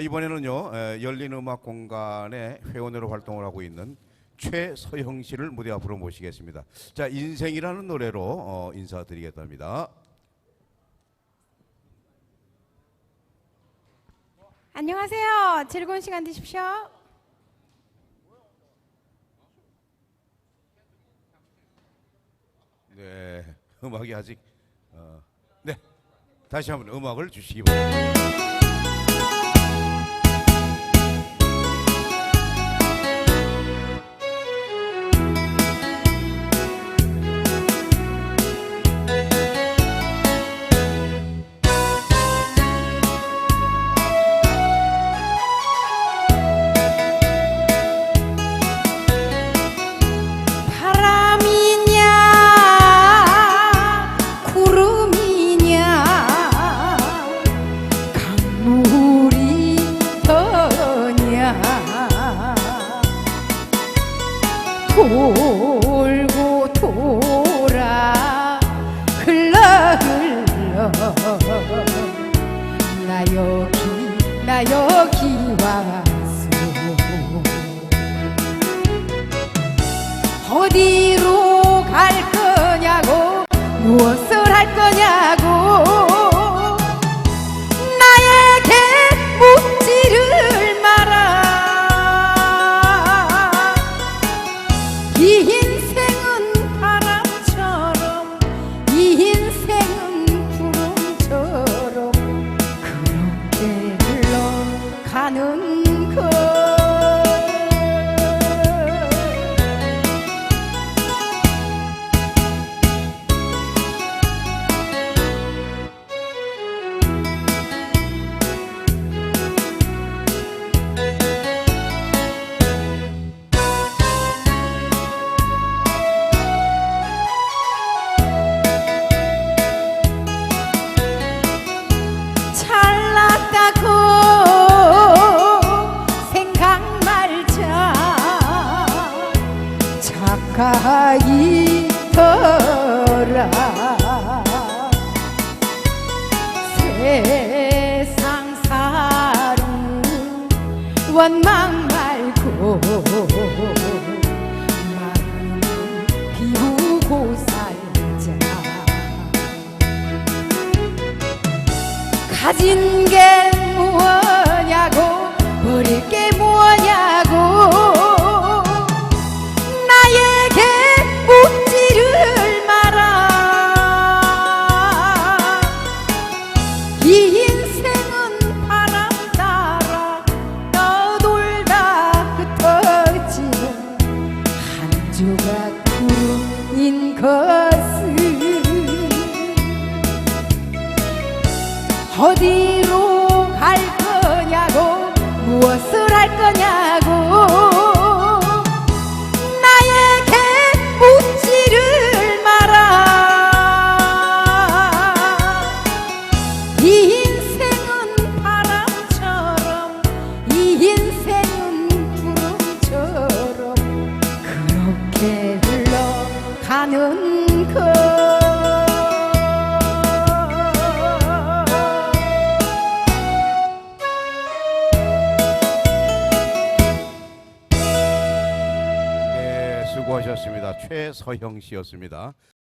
이번에는요 에, 열린 음악 공간의 회원으로 활동을 하고 있는 최서영 씨를 무대 앞으로 모시겠습니다. 자 인생이라는 노래로 어, 인사드리겠답니다. 안녕하세요. 즐거운 시간 되십시오. 네 음악이 아직 어, 네 다시 한번 음악을 주시기 바랍니다. 물이 더냐? 돌고 돌아 흘러 흘러. 나 여기 나 여기 왔어. 어디로 갈 거냐고 무엇을 할 거냐고 이 인생은 바람처럼 이 인생은 구름처럼 그렇게 흘러가는 착하기 더라. 세상 사는 원망 말고 마음 비우고 살자. 가진 게 뭐냐 어디로 갈 거냐고 무엇을 할 거냐 수고하셨습니다. 최서영 씨였습니다.